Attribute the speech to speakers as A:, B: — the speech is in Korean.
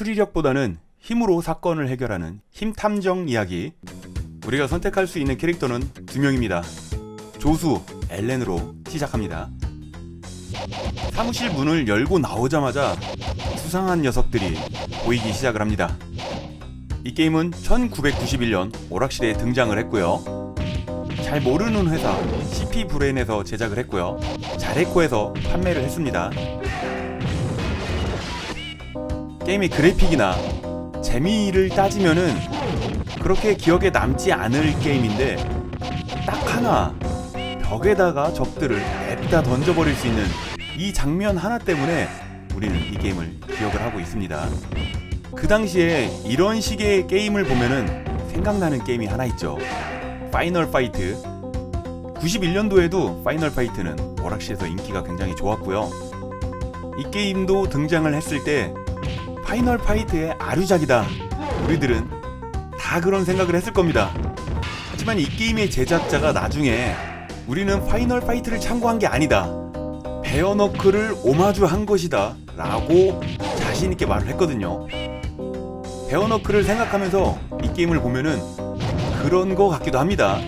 A: 추리력보다는 힘으로 사건을 해결하는 힘탐정 이야기. 우리가 선택할 수 있는 캐릭터는 두 명입니다. 조수, 엘렌으로 시작합니다. 사무실 문을 열고 나오자마자 수상한 녀석들이 보이기 시작을 합니다. 이 게임은 1991년 오락실에 등장을 했고요. 잘 모르는 회사 CP 브레인에서 제작을 했고요. 자레코에서 판매를 했습니다. 게임의 그래픽이나 재미를 따지면은 그렇게 기억에 남지 않을 게임인데 딱 하나 벽에다가 적들을 냅다 던져버릴 수 있는 이 장면 하나 때문에 우리는 이 게임을 기억을 하고 있습니다. 그 당시에 이런 식의 게임을 보면은 생각나는 게임이 하나 있죠. 파이널 파이트. 91년도에도 파이널 파이트는 오락실에서 인기가 굉장히 좋았고요. 이 게임도 등장을 했을 때 파이널 파이트의 아류작이다. 우리들은 다 그런 생각을 했을 겁니다. 하지만 이 게임의 제작자가 나중에 우리는 파이널 파이트를 참고한 게 아니다. 베어너클을 오마주한 것이다. 라고 자신있게 말을 했거든요. 베어너클을 생각하면서 이 게임을 보면은 그런 거 같기도 합니다.